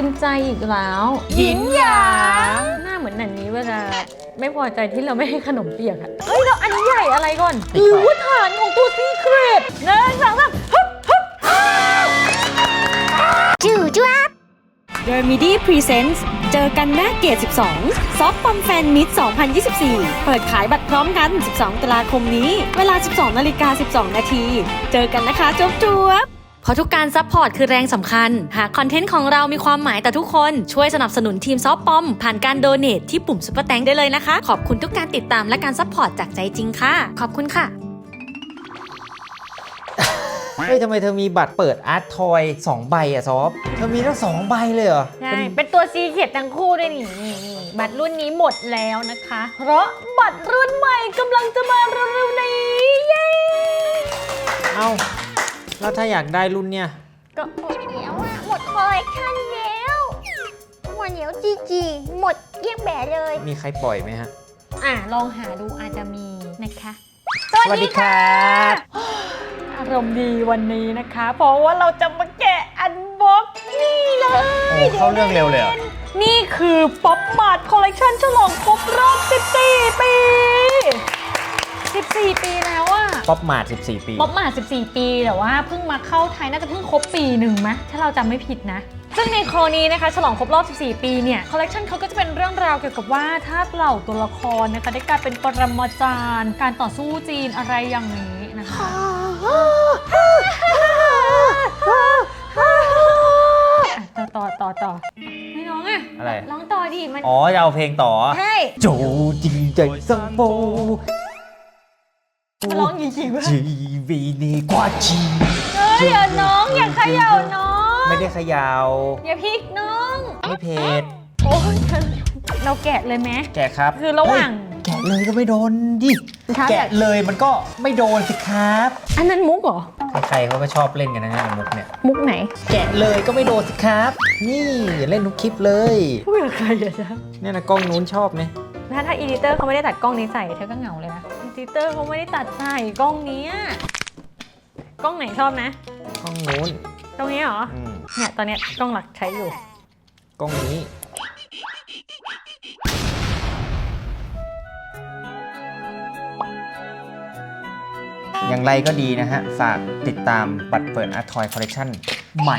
กินใจอีกแล้วหยินหยาง หน้าเหมือนหนันนี้เวลาไม่พอใจที่เราไม่ให้ขนมเปียกอะเอ้ยแล้วอันใหญ่อะไรก่อนหรือว่าฐานของตัวซีเครตหนึ่งสองสามฮึบฮึบจู่จ้วบเดอร์มิดี้พรีเซนต์เจอกันหน้าเกต12 ซอฟต์ปอมแฟนมิต2024 เปิดขายบัตรพร้อมกัน 12 ตุลาคมนี้ เวลา 12 นาฬิกา 12 นาที เจอกันนะคะจบจวบ เพราะทุกการซัพพอร์ตคือแรงสำคัญ หากคอนเทนต์ของเรามีความหมายต่อทุกคนช่วยสนับสนุนทีมซอฟต์ปอม ผ่านการโดเน t ที่ปุ่มซุปเปอร์แตงได้เลยนะคะ ขอบคุณทุกการติดตามและการซัพพอร์ตจากใจจริงค่ะ ขอบคุณค่ะ เฮ้ยทำไมเธอมีบัตรเปิดอาร์ตทอยสองใบอะซอฟเธอมีทั้งสองใบเลยเหรอใช่ เป็นเป็นตัวซีเครตทั้งคู่ด้วยนี่นี่นี่บัตรรุ่นนี้หมดแล้วนะคะ เพราะบัตรรุ่นใหม่กำลังจะมาเร็วๆนี้ เย้ เอ้า แล้วถ้าอยากได้รุ่นเนี่ย ก็หมดแล้วอะหมดคอลเลคชันแล้วหมดแล้วจีจีหมดเกลี้ยงแบะเลย มีใครปล่อยไหมฮะ อะลองหาดูอาจจะมีนะคะสวัสดีครับอารมณ์ดีวันนี้นะคะ เพราะว่าเราจะมาแกะอันบ็อกนี่เลยโอ้เข้าเรื่องเร็วเลยเหรอนี่คือป๊อปมาร์ทคอลเลกชันฉลองครบรอบ 14 ปี 14 ปีแล้วอะป๊อปมาด14 ปีป๊อปมาร์ท14 ปีแต่ว่าเพิ่งมาเข้าไทยน่าจะเพิ่งครบปีหนึ่งไหมถ้าเราจำไม่ผิดนะ ซึ่งในคราวนี้นะคะ ฉลองครบรอบ 14 ปีเนี่ยคอลเลกชันเขาก็จะเป็นเรื่องราวเกี่ยวกับว่าถ้าเหล่าตัวละครนะคะ ได้กลายเป็นปรมาจารย์ การต่อสู้จีนอะไรอย่างนี้นะคะ อะต่อต่อต่อต่อไม่น้องอะอะไร ร้องต่อดิมัน อ๋อจะเอาเพลงต่อ ใช่ โจจริงใจสังโบ มันร้องจริงๆวะจีวีนีกว่าจีเฮ้ยเดี๋ยวน้องอย่าเขย่าน้องไม่ได้เขยาว อย่าพลิกน้องไม่เพจโอ้ยเราแกะเลยไหมแกะครับคือระหว่าง เฮ้ยแกะเลยก็ไม่โดนดิครับ แกะเลยมันก็ไม่โดนสิครับอันนั้นมุกเหรอ ใครๆเขาก็ชอบเล่นกันนะฮะมุกเนี่ย มุกไหนแกะเลยก็ไม่โดนสิครับ นี่เล่นทุกคลิปเลยพูดกับใครอะจ๊ะเนี่ยนะกล้องนู้นชอบไหมถ้าถ้าอีดิเตอร์เขาไม่ได้ตัดกล้องนี้ใส่เธอก็เหงาเลยนะ อีดิเตอร์เขาไม่ได้ตัดใส่กล้องเนี้ยกล้องไหนชอบนะกล้องนู้นตรงนี้เหรอ อืมเนี่ยตอนเนี้ยกล้องหลักใช้อยู่ กล้องนี้ อย่างไรก็ดีนะฮะ ฝากติดตามบัตรเปิดอาร์ทอยคอลเลคชันใหม่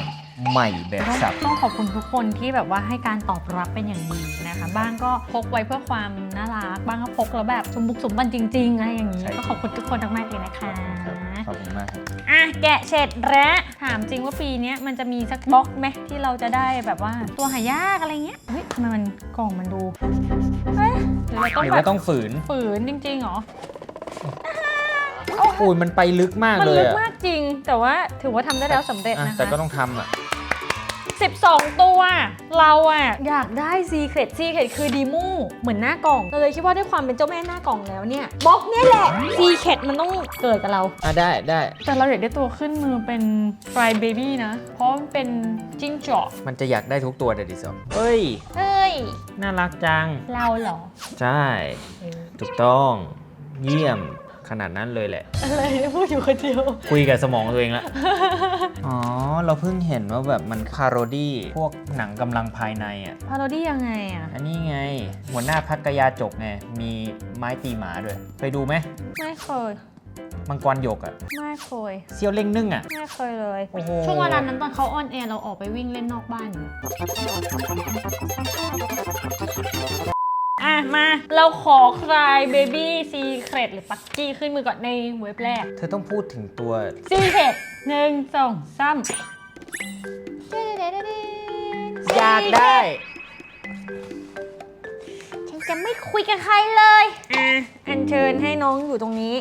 ใหม่แบบต้องสับ ต้องขอบคุณทุกคนที่แบบว่าให้การตอบรับเป็นอย่างดีนะคะ บ้างก็พกไว้เพื่อความน่ารัก บ้างก็พกแล้วแบบสมบุกสมบันจริงๆอะไรอย่างนี้ก็ขอบคุณทุกคนมากๆเลยนะคะขอบคุณมากครับอะแกะเสร็จแล้วถามจริงว่าปีเนี้ยมันจะมีสักบล็อกไหมที่เราจะได้แบบว่าตัวหายากอะไรเงี้ยเฮ้ยทำไมมันกล่องมันดูเฮ้ยหรือเราต้องหรือแบว่าบต้องฝืนฝืนจริงๆเหรอ อุ้ยมันไปลึกมากมันเลยลึกอะมากจริง แต่ว่าถือว่าทำได้แล้วสำเร็จอะนะคะ แต่ก็ต้องทำอะ 12 ตัว เราอะอยากได้ซีเครตซีเครตคือดีมูเหมือนหน้ากล่องเราเลยคิดว่าด้วยความเป็นเจ้าแม่หน้ากล่องแล้วเนี่ยบล็อกเนี่ยแหละซีเครตมันต้องเกิดกับเรา อะได้ได้ แต่เราอยากได้ตัวขึ้นมือเป็นฟรายเบบี้นะ เพราะมันเป็นจิ้งจอกมันจะอยากได้ทุกตัวเดี๋ยวดิสอเฮ้ย เฮ้ย น่ารักจัง เราเหรอ ใช่ ถูกต้อง เยี่ยม ขนาดนั้นเลยแหละ อะไรพูดอยู่คนเดียวคุยกับสมองตัวเองแล้วอ๋อ เราเพิ่งเห็นว่าแบบมันคาโรดี้พวกหนังกำลังภายในอะ พาโรดี้ยังไงอะอันนี้ไง หัวหน้าพักกยาจกไง มีไม้ตีหมาด้วย ไปดูไหมไม่เคย มังกรหยกอะไม่เคย เซียวเล่งนึ่งอะ ไม่เคยเลย โอ้โห ช่วงเวลานั้นตอนเขาออนแอร์เราออกไปวิ่งเล่นนอกบ้านอยู่อะ มา เราขอคลายเบบี้ซีเครตหรือปักกี้ขึ้นมือก่อนในเว็บแรกเธอต้องพูดถึงตัวซีเครตหนึ่งสองสามอยากได้ ฉันจะไม่คุยกับใครเลยอะอัญเชิญให้น้องอยู่ตรงนี้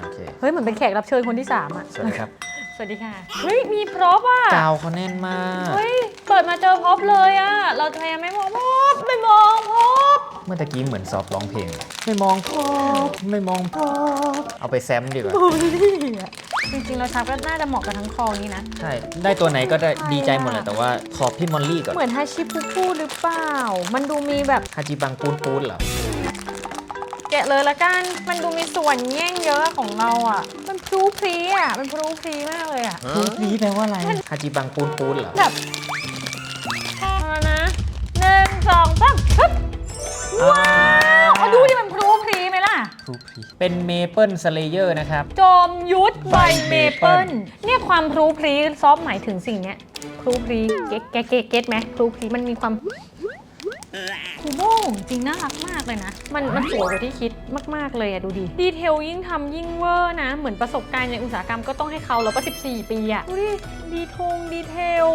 โอเค เฮ้ย เหมือนเป็นแขกรับเชิญคนที่3อะสวัสดีครับส วัสดีค่ะ เฮ้ย มีพร็อพอะ กาวเขาแน่นมาก เฮ้ย เปิดมาเจอพร็อพเลยอะ เราจะพยายามไม่มองพร็อพไม่มองพร็อพเมื่อตะกี้เหมือนสอบร้องเพลง ไม่มองพอไม่มองพอเอาไปแซมดีกว่า บูลลี่อะ จริงๆ เราชักก็น่าจะเหมาะกับทั้งคอนี้นะ ใช่ ได้ตัวไหนก็ได้ใครอะดีใจหมดแหละแต่ว่าขอพี่มอลลี่ก่อนเหมือนฮาชิพุพุหรือเปล่า มันดูมีแบบฮาจิบังปูนปูนเหรอ แกะเลยละกัน มันดูมีส่วนแย่งเยอะของเราอะมัน พรูพรีอะมันพรูพรีมากเลยอะรูปนี้แปลว่าอะไรฮาจิบังปูนปูนเหรอแบบเออองสามฮึบว้าวเอาดูดิมันพรูพรีไหมล่ะพรูพรีเป็นเมเปิลสเลเยอร์นะครับ จอมยุทธใบ By เมเปิล Maple เนี่ยความพรูพรีซอฟหมายถึงสิ่งเนี้ยพรูพรีเก๊กเก๊กเก๊กเก๊กไหมพรูพรีมันมีความ คูโม่จริงน่ารักมากเลยนะ มันมันสวยกว่าที่คิดมาก ๆ เลยอะดูดิ ดีเทลยิ่งทำยิ่งเวอร์นะ เหมือนประสบการณ์ในอุตสาหกรรมก็ต้องให้เขาแล้วก็ 14 ปีอะดูดิ ดีทงดีเทล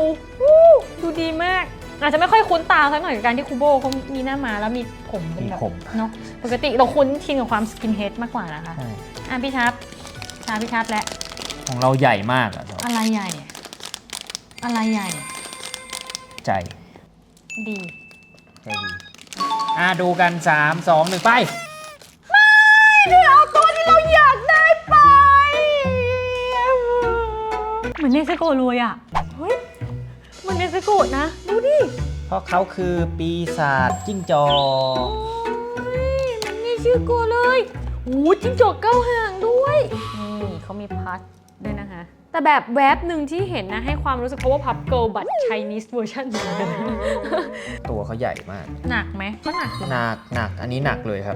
วู้ดูดีมาก อาจจะไม่ค่อยคุ้นตาสักหน่อยกับการที่คูโบเขามีหน้ามาแล้วมีผมเป็นแบบมีผมเนาะปกติเราคุ้นชินกับความสกินเฮดมากกว่านะคะ ใช่อะพี่ชับชาพี่ชับและ ของเราใหญ่มากอะอะไรใหญ่อะอะไรใหญ่ ใจ ดี ใจดีอะดูกัน 3 2 1 ไปเดี๋ยวเอาตัวที่เราอยากได้ไป เหมือนเนสโกะเลยอะ เฮ้ยเหมือนเนสโกะนะ ดูดิเพราะเขาคือปีศาจจิ้งจอกโอ้ยมันมีชื่อโกะเลยโอ้จิ้งจอกเก้าหางด้วย นี่เขามีพัดด้วยนะคะ แต่แบบแวบหนึ่งที่เห็นนะ ให้ความรู้สึกเพราะว่าพับเกิลบัต Chinese version เหมือนกันตัวเขาใหญ่มาก หนักไหมก็หนักอยู่หนักหนักอันนี้หนักเลยครับ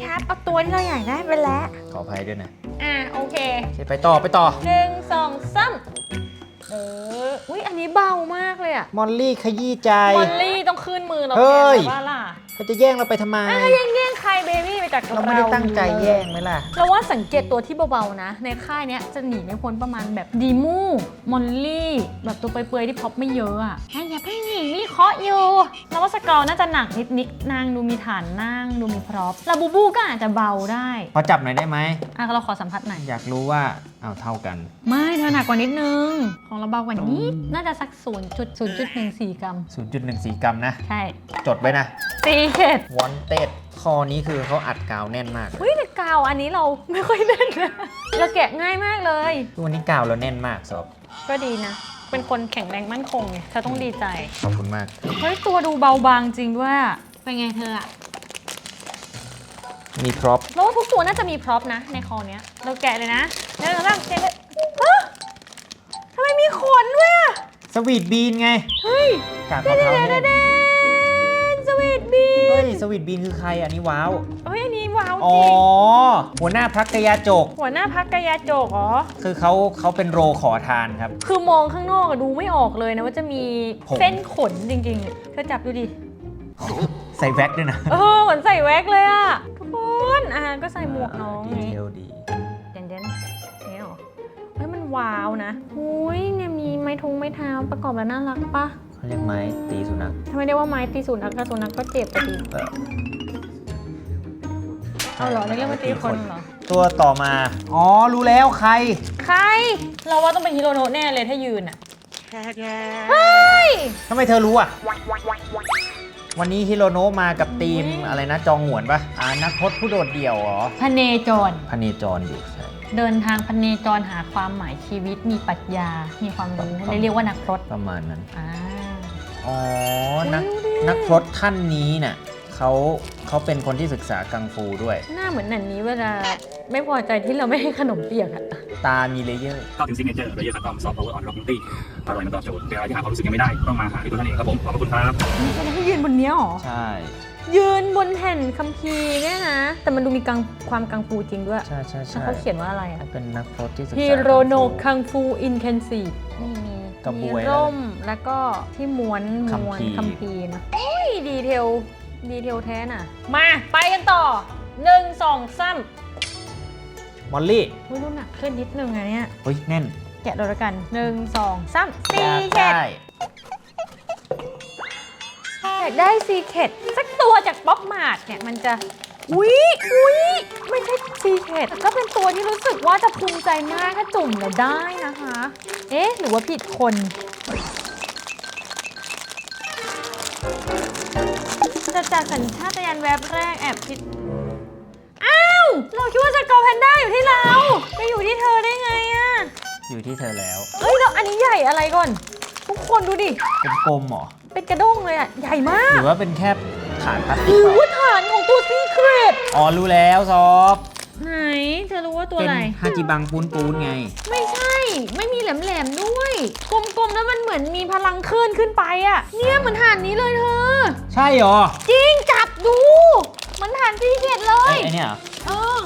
ชับเอาตัวที่เราอยากได้ไปแล้ว ขออภัยด้วยนะอะโอเคโอเคไปต่อไปต่อ หนึ่งสองสามเอออุ้ยอันนี้เบามากเลยอะมอลลี่ขยี้ใจ มอลลี่ต้องขึ้นมือเราเฮ้แทนยแต่ว่าล่ะ เขาจะแย่งเราไปทำไม อะแย่งแย่งใครเบบี้ไปจากเราไม่ได้ตั้งใจแย่งไหมล่ะ เราว่าสังเกตตัวที่เบาๆนะ ในค่ายเนี้ยจะหนีไม่พ้นประมาณแบบดีมูมอลลี่ แบบตัวเปื่อยๆที่พ็อปไม่เยอะอะอะอย่าเพิ่งหนีมีเคาะอยู่เราว่าสกอร์น่าจะหนักนิดๆนางดูมีฐานนั่งดูมีพร็อพลาบูบูก็อาจจะเบาได้พอจับหน่อยได้ไหม อะเราขอสัมผัสหน่อยอยากรู้ว่าเอาเท่ากัน ไม่เธอหนักกว่านิดนึง ของเราเบากว่านิด น่าจะสัก 0.0.14 กรัม 0.14 กรัมนะ ใช่ จดไว้นะตีเข็ดวอนเต็ดคอนี้คือเขาอัดกาวแน่นมากเลยเฮ้ยแต่กาวอันนี้เราไม่ค่อยแน่นนะเราแกะง่ายมากเลยทุกวันนี้กาวเราแน่นมากสอบก็ดีนะ เป็นคนแข็งแรงมั่นคงไงเธอต้องดีใจ ขอบคุณมาก เฮ้ย ตัวดูเบาบางจริงด้วยอะเป็นไงเธออะ มีพร็อพเราว่าทุกตัวน่าจะมีพร็อพนะ ในคอเนี้ย เราแกะเลยนะเดี๋ยวเราต้องแกะเลยฮะทำไมมีขนด้วยอะสวีทบีนไงเฮ้ยกากมะพร้าวแน่นเดนสวีทบีเฮ้ยสวีทบีนคือใครอันนี้ว้าว เฮ้ยอันนี้ว้าวจอ๋อริงหัวหน้าพักกยาจก หัวหน้าพักกายาโจกเหรอ คือเขาเขาเป็นโรขอทานครับ คือมองข้างนอกอะดูไม่ออกเลยนะว่าจะมีผม เส้นขนจริงๆอะเธอจับดูดิ ใส่แว็กด้วยนะ เออเหมือนใส่แว็กเลยอะ ทุกคนอะก็ใส่หมวกน้องดีไงเทลดี เด่นเด่นเนี่ยเหรอเฮ้ยมันว้าวนะอุ้ยเนี่ยมีไม้ทุงไม้เท้าประกอบแล้วน่ารักปะเขาเรียกไม้ตีสุนัขถ้าไม่ได้ว่าไม้ตีสุนัขก็สุนัขก็เจ็บไปดิเออเอาเหรอในเรื่องมาตีคนเหรอ ตัวต่อมา อ๋อ รู้แล้วใคร ใคร เราว่าต้องเป็นฮิโรโนะแน่เลยถ้ายืนอะเฮ้ยทำไมเธอรู้อะ วันนี้ฮิโรโนะมากับทีมอุ๊ยอะไรนะจองหวนปะอ่านักพจน์ผู้โดดเดี่ยวเหรอพเนจร พเนจรอยู่ใช่ เดินทางพเนจรหาความหมายชีวิตมีปรัชญา มีความรู้ครับ เลยเรียกว่านักพรตประมาณนั้น อ่า อ๋อ นักอุ๊ยดูดินักพรตท่านนี้น่ะ เขาเขาเป็นคนที่ศึกษากังฟูด้วย หน้าเหมือนหนันนี้เวลาไม่พอใจที่เราไม่ให้ขนมเปียกอะตามีเลเยอร์เข้าถึงซิกเนเจอร์เลยอะครับซอฟต์พาวเวอร์ออนร็อกบิวตี้อร่อยมาตอบโจทย์เป็นอะไรที่หาความรู้สึกยังไม่ได้ ต้องมาหาที่ตัวท่านเองครับผม ขอบคุณครับนี่แสดงให้ยืนบนเนี้ยเหรอ ใช่ ยืนบนแผ่นคัมภีร์เนี่ยนะ แต่มันดูมีกังความกังฟูจริงด้วย ใช่ใช่แล้วใช่เขาเขียนว่าอะไรอะเป็นนักพรตที่ศึกษาฮิโรโนกังฟูคังฟูอินเทนซีฟนี่มีกระบมีวยร่มแล้วก็ที่ม้วนคัมม้วนภีร์คัมภีร์นะโอ้ยดีเทล ดีเทลแท้น่ะมาไปกันต่อหนึ่งสองสามมอลลี่อุ้ยดูหนักขึ้นนิดนึงอะเนี่ยเฮ้ยแน่นแกะโดยละกันหนึ่งสองสามซีอยากเข็ดได้อยากได้ซีเข็ดสักตัวจากป๊อปมาร์ทเนี่ยมันจะอุ๊ยอุ๊ยไม่ใช่ซีเข็ดก็เป็นตัวที่รู้สึกว่าจะภูมิใจมากถ้าจุ่มแล้วได้นะคะ เอ๊ะ หรือว่าผิดคน จะจากสัญชาตญาณแวบแรกแอบผิด อ้าว เราคิดว่าจะกอแพนด้าอยู่ที่เราไปอยู่ที่เธอได้ไงอะอยู่ที่เธอแล้วเอ้ยแล้วอันนี้ใหญ่อะไรก่อน ทุกคนดูดิ เป็นกลมเหรอ เป็นกระด้งเลยอะใหญ่มาหกรือว่าเป็นแค่ฐานพลาสติกโอ้เปล่าโหฐานของตัวซีเครตอ๋อรู้แล้วซอฟไหน เธอรู้ว่าตัวเป็นอะไร ฮาจิบังปูนปูนไง ไม่ใช่ ไม่มีแหลมๆด้วย กลมๆแล้วมันเหมือนมีพลังคลื่นขึ้นไปอะเนี่ยเหมือนฐานนี้เลยเธอ ใช่เหรอจริงจับดูเหมือนฐานซีเกตเลไอ้ย ไอ้เนี่ยเหรอเออ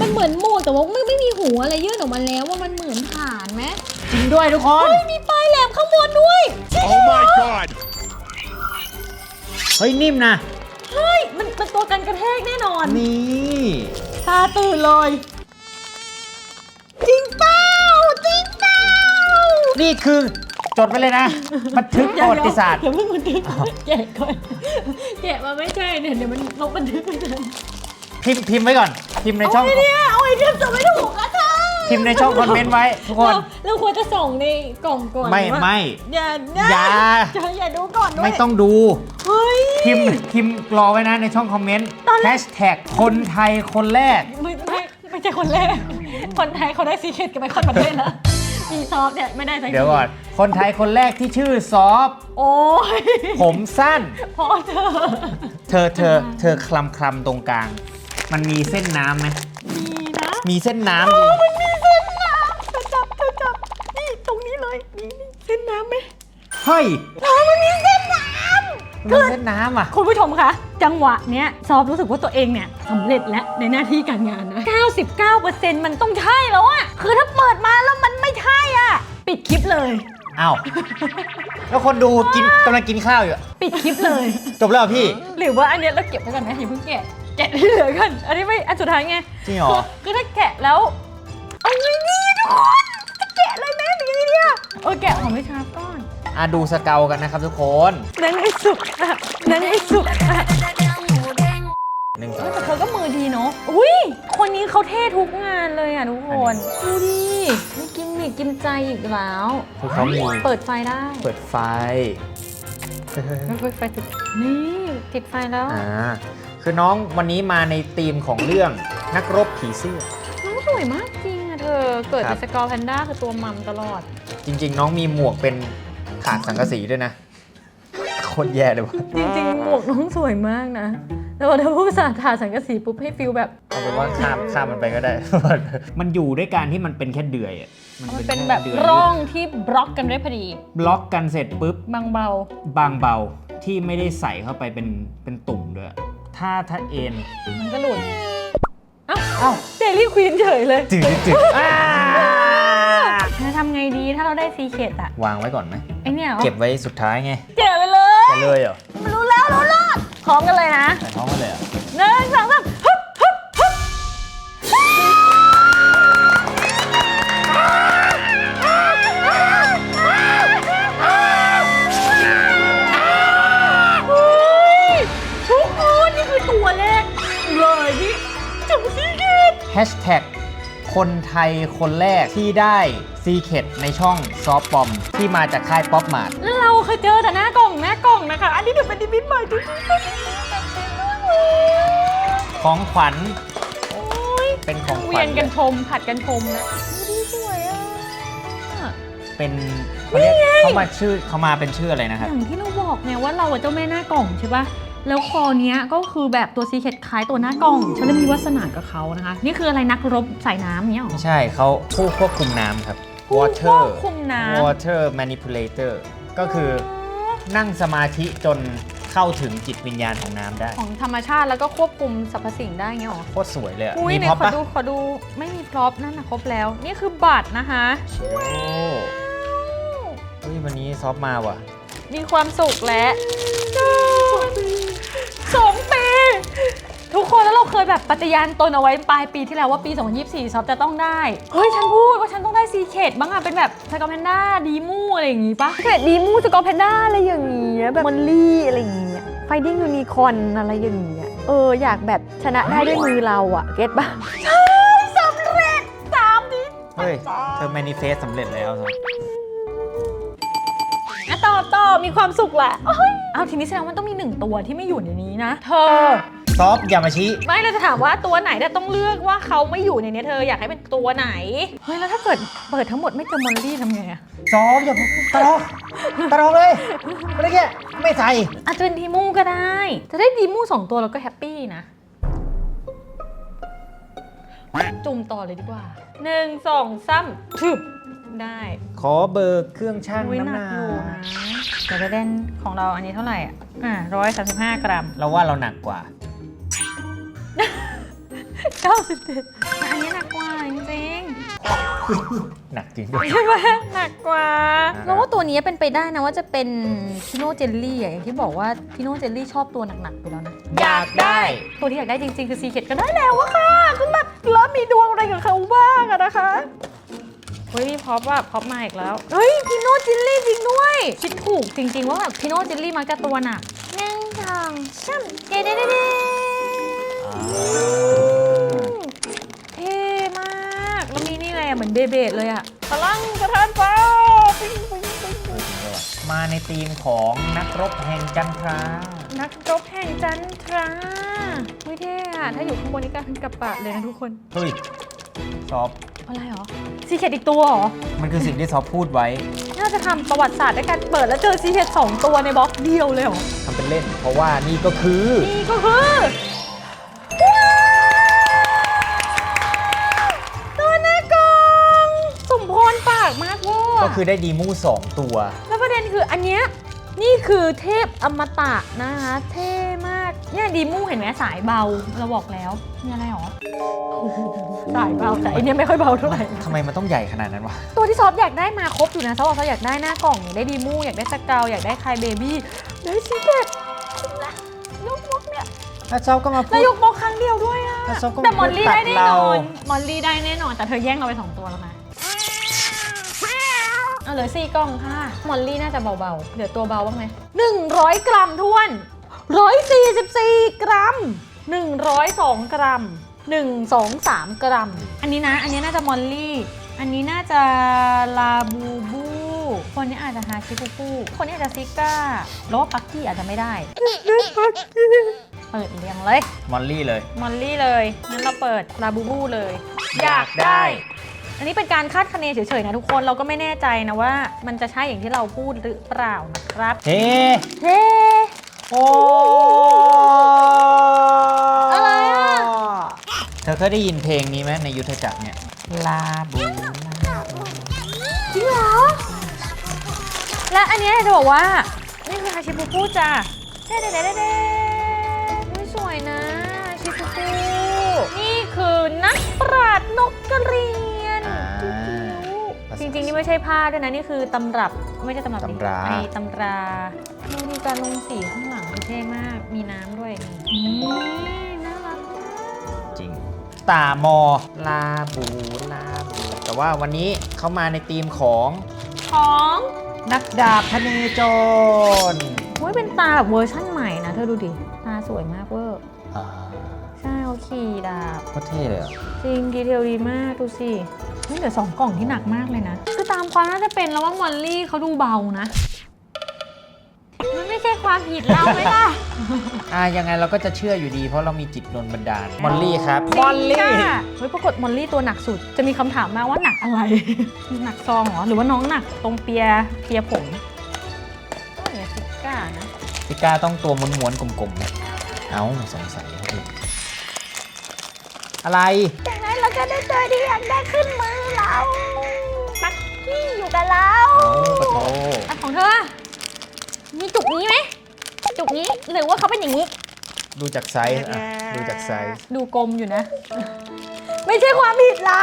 มันเหมือนหมวกแต่ว่าไม่ไม่มีหูอะไรยื่นออกมาแล้วว่ามันเหมือนฐานไหมจริงด้วยทุกคน เฮ้ยมีปลายแหลมข้างบนด้วย Oh my god! เฮ้ยนิ่มนะ เฮ้ย มันเป็นตัวกันกระแทกแน่นอน นี่ ตาตื่นเลย นี่คือจดไว้เลยนะ บันทึกประวัติศาสตร์อย่าเพิ่งบันทึกแกะก่อนแกะมาไม่ใช่เนี่ยเดี๋ยวมันลบบันทึกไม่ทันพิมพ์พิมพ์ไว้ก่อน พิมพ์ในช่อง เอาไอเดียเอาไอเดียจะไม่ถูกอะเธอพิมพ์ในช่องคอมเมนต์ไว้ทุกคน เราเราควรจะส่งในกล่องก่อนไม่ว่าไม่ อย่าอย่าอย่าอย่าดูก่อนด้วยไม่ต้องดู เฮ้ย พิมพ์พิมพ์รอไว้นะในช่องคอมเมนต์ตอนแรก แฮชแท็กคนไทยคนแรก ไม่ไม่ไม่ใช่คนแรก คนไทยเขาได้ซีเคทกันไปคนประเทศแล้ วมีซอฟต์เนี่ยไม่ได้สักทีเดี๋ยวก่อน คนไทยคนแรกที่ชื่อซอฟ โอ้ยผมสั้น พอเธอเธอเธอเธอคลำคลำตรงกลาง มันมีเส้นน้ำไหมมีนะมีเส้นน้ำดิมันมีเส้นน้ำเธอจับเธอจับนี่ตรงนี้เลยนี่นี่เส้นน้ำไหมเฮ้ยอ๋อมันมีเส้นน้ มันมีเส้นน้ำอะำคุณผู้ชมคะ จังหวะเนี้ยซอฟรู้สึกว่าตัวเองเนี่ยสำเร็จแล้วในหน้าที่การงานนะ 99%มันต้องใช่แล้วอะคือถ้าเปิดมาแล้วมันไม่ใช่อะปิดคลิปเลย อ้าว แล้วคนดูกินกำลังกินข้าวอยู่อะปิดคลิปเลย จบแล้วเหรอพี่ หรือว่าอันเนี้ยเราเก็บไว้ก่อนไหมอย่าเพิ่งแกะแกะที่เหลือกันอันนี้ไม่อันสุดท้ายไงจริงเหรอ คือคือถ้าแกะแล้วเอาไงดีทุกคนจะแกะเลยแม่หรือยังไงเนี่ยเออแกะของไม่ชาร์ปก่อน อะดูสเกลกันนะครับทุกคนนั่งไม่สุกอะนั่งไม่สุกอะหนึ่งสเอองอแต่เธอก็มือดีเนาะ อุ้ย คนนี้เขาเท่ทุกงานเลยอะทุกคน ดูดิมีกิมมิกกินใจอีกแล้ว คือเขามีเปิดไฟได้ เปิดไฟเปิดไฟติดนี่ติดไฟแล้ว อ่า คือน้องวันนี้มาในธีมของเรื่องนักรบผีเสื้อ น้องสวยมากจริงอะเธอ เกิดครัเป็นบสกอร์แพนด้าคือตัวมัมตลอด จริง ๆ น้องมีหมวกเป็น ถาดสังกะสีด้วยนะ โคตรแย่เลยวะจริงๆหมวกน้องสวยมากนะ แต่พอเธอพูดภาษาถาสังกะสีปุ๊บให้ฟิลแบบ เอาเป็นว่าข้ามข้ามมันไปก็ได้ มันอยู่ด้วยการที่มันเป็นแค่เดือยอะมันเป็นค่แบบดือยร่องที่บล็อกกันได้พอดี บล็อกกันเสร็จปุ๊บบางเบา บางเบาที่ไม่ได้ใส่เข้าไปเป็นเป็นตุ่มด้วย ถ้าถ้าเอ็นมันก็หลุด เอ้าเอ้าเดลี่ควีนเฉยเลย จืดจืดอ่า จะทำไงดีถ้าเราได้ซีเคดอะวางไว้ก่อนไหม ไอเนี่ยหรอเก็บไว้สุดท้ายไงเก็บไปเลยจะเลยเหรอรู้แล้วรู้แล้วพร้อมกันเลยนะใส่ท้องมาเลยเหรอหนึ่งสองสามฮึบฮึบฮึบเฮ้ยทุกคนนี่คือตัวแรกเลยที่จับซีเคดแฮชแท็ก คนไทยคนแรกที่ได้ซีเคดในช่องซอฟปอม ที่มาจากค่ายป๊อปมาดแล้วเราเคยเจอแต่หน้ากล่องหน้ากล่องนะคะ อันนี้เดี๋ยวเป็นดิมิตใหม่จริงๆของขวัญเป็นของขเวีวัยญนกันชมผัดกันชมนะดูสวยอะ เป็นเขาเรียกเขามาชื่อเขามาเป็นชื่ออะไรนะคอรับ ย่างที่เราบอกไงว่าเราอะเจ้าแม่หน้ากล่องใช่ปะ แล้วคอเนี้ยก็คือแบบตัวซีเคทคล้ายตัวหน้ากล่อง ฉันเลยมีวาสนากับเขานะคะ นี่คืออะไรนักรบสายน้ำเนี้ยหรอ ไม่ใช่เขาผู้ควบคุมน้ำครับ ผู้ water ควบคุมน้ำ water manipulator ก็คือนั่งสมาธิจนเข้าถึงจิตวิญญาณของน้ำได้ของธรรมชาติแล้วก็ควบคุมสรรพสิ่งได้เงี้ยหรอ โคตรสวยเลยอะอุ้ยมีเนี่พร็อยปขอปะดูขอดูไม่มีพร็อพนั่นนะครบแล้ว นี่คือบัตรนะคะ โอ้เฮ้ยวันนี้ซอฟมาว่ะ มีความสุขและ สองปี ทุกคนแล้วเราเคยแบบปฏิญาณตนเอาไว้ปลายปีที่แล้วว่าปี 2024ซอฟจะต้องได้ เฮ้ย ฉันพูดว่าฉันต้องได้ซีเคดบ้างอะเป็นแบบสกอร์แพนด้าดีมูอะไรอย่างงี้ปะเกรดดีมูสกอร์แพนด้าอะไรอย่างเงี้ยแบบมอลลี่อะไรอย่างเงี้ยไฟดิ้งยูนิคอนอะไรอย่างเงี้ยเอออยากแบบชนะได้ด้วยมือเราอะเก็ตปะสำเร็จตามนี้เฮ้ย เธอ manifest สำเร็จแล้วซอฟอะต่อต่อมีความสุขแหละเอ้ย เอาทีนี้แสดงว่าต้องมีหนึ่งตัวที่ไม่อยู่ในนี้นะ เธอ ซอฟอย่ามาชี้ไม่เราจะถามว่าตัวไหนเนี่ยต้องเลือกว่าเขาไม่อยู่ในเนี้ยเธออยากให้เป็นตัวไหน เฮ้ยแล้วถ้าเกิดเปิดทั้งหมดไม่เจอมอลลี่ทำไงอะซอฟอย่าตลอกตลอกเลยอะไรเงี้ยไม่ใส่อาจจะเป็นดีมูก็ได้ จะได้ดีมูสองตัวเราก็แฮปปี้นะ จุ่มต่อเลยดีกว่าหนึ่งสองสามถึบ ได้ขอเบอร์เครื่องช่างอุ้ยน้ำหหนันักอยู่กนะแต่ประเด็นของเราอันนี้เท่าไหร่อะอ่าร้อยสามสิบห้ากรัมเราว่าเราหนักกว่า เก้าสิบเจ็ดอันนี้หนักกว่าจริงหนักจริงด้วย ๆใช่ไหมหนักกว่าอ่า เราว่าตัวนี้เป็นไปได้นะว่าจะเป็นพิโนเจลลี่อะอย่างที่บอกว่าพิโนเจลลี่ชอบตัวหนักๆไปแล้วนะ อยากได้ ตัวที่อยากได้จริงๆ คือซีเคดก็ได้แล้วอะค่ะก็แบบแล้วมีดวงอะไรกับเขาบ้างอะนะคะ เฮ้ยมีพร็อพว่าพร็อพมาอีกแล้ว เฮ้ยพิโนจิลลี่จริงด้วย คิดถูกจริง ๆ ว่าแบบพิโนจิลลี่มักจะตัวหนักหนึ่งสองสามเด้เด้เด้เด้เท่มาก แล้วมีนี่อะไรอะเหมือนเบเบดเลยอะพลังประทานฟ้าปิ๊งปิ๊งปิ๊งปิ๊งมาในธีมของนักรบแห่งจันทรานักรบแห่งจันทราวิเท่อะถ้าอยู่ข้างบนนี้ก็ขึ้นกระปะเลยนะทุกคน เฮ้ยซอฟ อะไรหรอซีเคดอีกตัวเหรอ มันคือสิ่งที่ซอฟพูดไว้ น่าจะทำประวัติศาสตร์ด้วยการเปิดแล้วเจอซีเคดสองตัวในบล็อกเดียวเลยเหรอทำเป็นเล่น เพราะว่านี่ก็คือนี่ก็คือ ตัวหน้ากล่องสมพรปากมากเว่าก็คือได้ดีมูสองตัว แล้วประเด็นคืออันเนี้ยนี่คือเทพอมตะนะคะเท่มาก เนี่ยดีมูเห็นไหมสายเบาเราบอกแล้วมีอะไรหรอโอ้โหสายเบาแต่อันเนี้ยไม่ค่อยเบาเท่าไหร่ทำไมมันต้องใหญ่ขนาดนั้นวะ ตัวที่ซอฟอยากได้มาครบอยู่นะซอฟบอกซอฟอยากได้หน้ากล่องอยากได้ดีมูอยากได้สเกลอยากได้ไคเบบี้ได้ชิเกตคุ้มละยกมกเนี่ยแล้วซอฟก็มาพูแล้วด ยกมกครั้งเดียวด้วยอะแล้วซอฟก็แต่มอลลี่ตัดได้แน่นเราอนมอลลี่ได้แน่นอนแต่เธอแย่งเราไปสองตัวแล้วนะเอาเหลือสี่กล่องค่ะมอลลี่น่าจะเบาๆเหลือตัวเบาบ้างไหมหนึ่งร้อยกรัมท้วน ร้อยสี่สิบสี่กรัมหนึ่งร้อยสองกรัมหนึ่งสองสามกรัม อันนี้นะ อันนี้น่าจะมอลลี่ อันนี้น่าจะลาบูบู คนนี้อาจจะฮาชิฟูฟูคนนี้อาจจะซิก้าแล้วว่าปักกี้อาจจะไม่ได้ เปิดเรียงเลย มอลลี่เลย มอลลี่เลย งั้นเราเปิดลาบูบูเลย อยากได้ อันนี้เป็นการคาดคะเนเฉยๆนะทุกคน เราก็ไม่แน่ใจนะว่า มันจะใช่อย่างที่เราพูดหรือเปล่านะครับ เฮ้ เฮ้ โอ้อะไรอะ เธอเคยได้ยินเพลงนี้ไหมในยุทธจักรเนี่ย ลาบูลาบูจริงเหรอ และอันเนี้ยจะบอกว่า นี่คือฮาชิบูบูจ้ะเด้เด้เด้เด้เด้อุ๊ยสวยนะฮาชิบูบูนี่คือนักปราดนกกระเรียนอ่าจ ริงๆ นี่ไม่ใช่ผ้าด้วยนะนี่คือตำรับไม่ใช่ตำรับดิตำรา ไอตำราดูมีการลงสีข้างหลังเท่มากมีน้ำด้วยนี่น่ารักมากจริง ตามอลาบูลาบู แต่ว่าวันนี้เข้ามาในธีมของของนักดาบพเนจรเฮ้ยเป็นตาแบบเวอร์ชั่นใหม่นะเธอดูดิตาสวยมากเวอร์อ่าใช่เขาขี่ดาบโคตรเท่เลยอะจริงดีเทลดีมากดูสิ นี่เหลือสองกล่องที่หนักมากเลยนะ คือตามความน่าจะเป็นแล้วว่ามอลลี่เขาดูเบานะ มันไม่ใช่ความผิดเราไหมล่ะ อ่ายังไงเราก็จะเชื่ออยู่ดีเพราะเรามีจิตนนบันดาลมอลลี่ครับมอลลี่ค่ะเฮ้ยปรากฏมอลลี่ตัวหนักสุด จะมีคำถามมาว่าหนักอะไร หนักซองเหรอ หรือว่าน้องหนักตรงเปียเปียผมก็เหนือซิก้านะ พิก้าต้องตัวม้วนๆกลมๆเนี่ยเอ้าสงสัยครับพี่ อะไร จากนั้นเราจะได้เจอที่อยากได้ขึ้นมือเราปักกี้อยู่กับเราเอ้าปะโทอันของเธอ มีจุกนี้ไหม จุกนี้หรือว่าเขาเป็นอย่างนี้ ดูจากไซส์อะดูจากไซส์ดูกลมอยู่นะ ไม่ใช่ความผิดเรา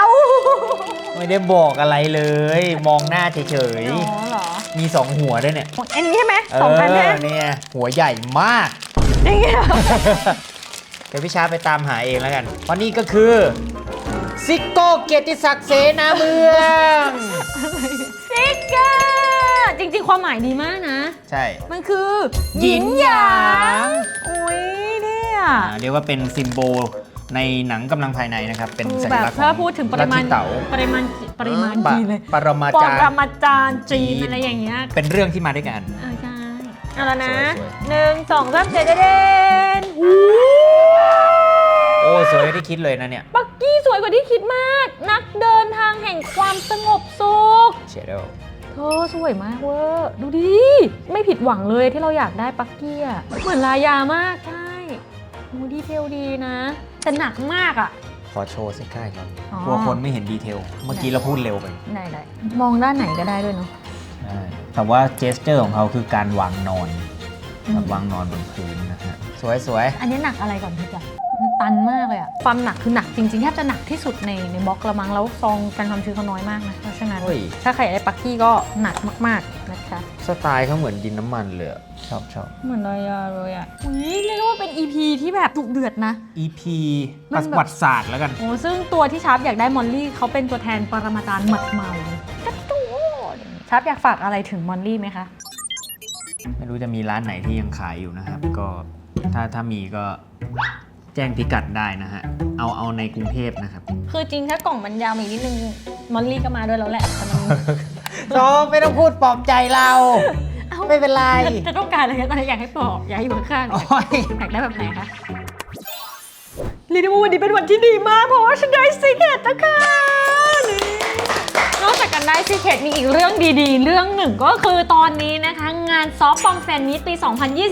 ไม่ได้บอกอะไรเลย มองหน้าเฉยอ๋อเหรอๆมีสองหัวด้วยเนี่ยอันนี้ใช่ไหมเอสองอันอใช่ไหมเนี่ยหัวใหญ่มาก อย่างเงี้ยเดี๋ยวพี่ชาไปตามหาเองแล้วกัน เพราะนี่ก็คือซิโก้เกียรติศักดิ์เสนาเมือง ซิกเกอร์จริงๆ ความหมายดีมากนะ ใช่มันคือหยินหยางอุ้ยเนี่ยอ่าเรียกว่าเป็นซิมโบลในหนังกำลังภายในนะครับ เป็นสัญแบบลักษณ์ของถ้าพูดถึงปริมาณลัทธิเต๋าปริมาณปริมาณปะจีนเลยปรมาปจารรย์ มาจารย์จีนจีน อะไรอย่างเงี้ยเป็นเรื่องที่มาด้วยกัน เออใช่ เอาละนะสวยๆหนึ่งสองสามเจ็ดเด่นโอ้สวยกว่าที่คิดเลยนะเนี่ยปักกี้สวยกว่าที่คิดมาก นักเดินทางแห่งความสงบสุข เชโดเธอสวยมากเวอร์ดูดิ ไม่ผิดหวังเลยที่เราอยากได้ปักกี้อะเหมือนลายามาก ใช่โอ้ดีเทลดีนะ แต่หนักมากอะ ขอโชว์ใกล้ๆก่อนอ๋อ กลัวคนไม่เห็นดีเทล เมื่อกี้เราพูดเร็วไป ได้ได้มองด้านไหนก็ได้ด้วยเนาะใช่ แต่ว่าเจสเจอร์ของเขาคือการวางนอนอืมแบบวางนอนบนพื้นนะฮะสวยสวยอันนี้หนักอะไรก่อนพี่จ๊ะมันตันมากเลยอะความหนักคือหนักจริงๆแทบจะหนักที่สุดในในบล็อกละมั้งแล้วซองกันความชื้นเขาน้อยมากนะเพราะฉะนั้นเฮ้ยถ้าใครอยากได้ปักกี้ก็หนักมากๆนะคะสไตล์เขาเหมือนดินน้ำมันเลยอะชอบชอบเหมือนรอยาเลยอะอุ้ยเรียกได้ว่าเป็น EP ที่แบบดุเดือดนะ EP มัประนแบบวัติศาสตร์แล้วกันโอ้ซึ่งตัวที่ชาร์ปอยากได้มอลลี่เขาเป็นตัวแทนปรมาจารย์หมัดเมา กระตูดชาร์ปอยากฝากอะไรถึงมอลลี่ไหมคะ ไม่รู้จะมีร้านไหนที่ยังขายอยู่นะครับ ก็ถ้าถ้ามีก็แจ้งพิกัดได้นะฮะ เอาเอาในกรุงเทพนะครับ คือจริงถ้ากล่องมันยาวมาอีกนิดนึงมอลลี่ก็มาด้วยแล้วแหละแต่มันซอไม่ต้องพูดปลอบใจเรา เอ้าไม่เป็นไร จะต้องการอะไรกันตอนนี้อยากให้ปลอบอยากให้อยู่ข้างๆโอ้ย อยากได้แบบไหนคะเรียกได้ว่าวันนี้เป็นวันที่ดีมากเพราะว่าฉันได้ซีเคทนะคะนี่น อกจากกันได้ซีเคทมีอีกเรื่องดีๆ เรื่องหนึ่งก็คือตอนนี้นะคะงานซอฟต์ปอมแฟนมิตปี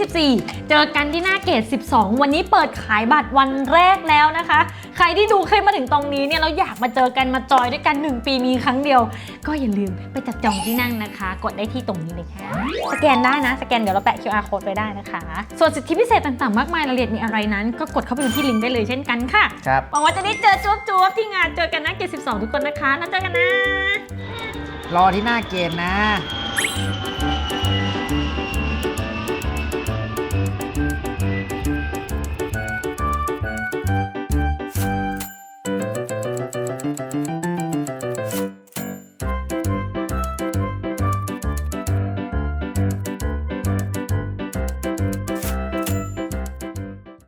2024 เจอกันที่หน้าเกต 12 วันนี้เปิดขายบัตรวันแรกแล้วนะคะ ใครที่ดูคลิปมาถึงตรงนี้เนี่ยเราอยากมาเจอกันมาจอยด้วยกัน 1 ปีมีครั้งเดียว ก็อย่าลืมไปจับจองที่นั่งนะคะ กดได้ที่ตรงนี้เลยค่ะสแกนได้นะ สแกนเดี๋ยวเราแปะ QR code ไว้ได้นะคะ ส่วนสิทธิพิเศษต่างๆมากมายรายละเอียดมีอะไรนั้น ก็กดเข้าไปดูที่ลิงก์ได้เลยเช่นกันค่ะครับหวังว่าจะได้เจอจุ๊บจุ๊บที่งานเจอกันนะเกต 12 ทุกคนนะคะแล้วเจอกันนะรอที่หน้าเกตนะ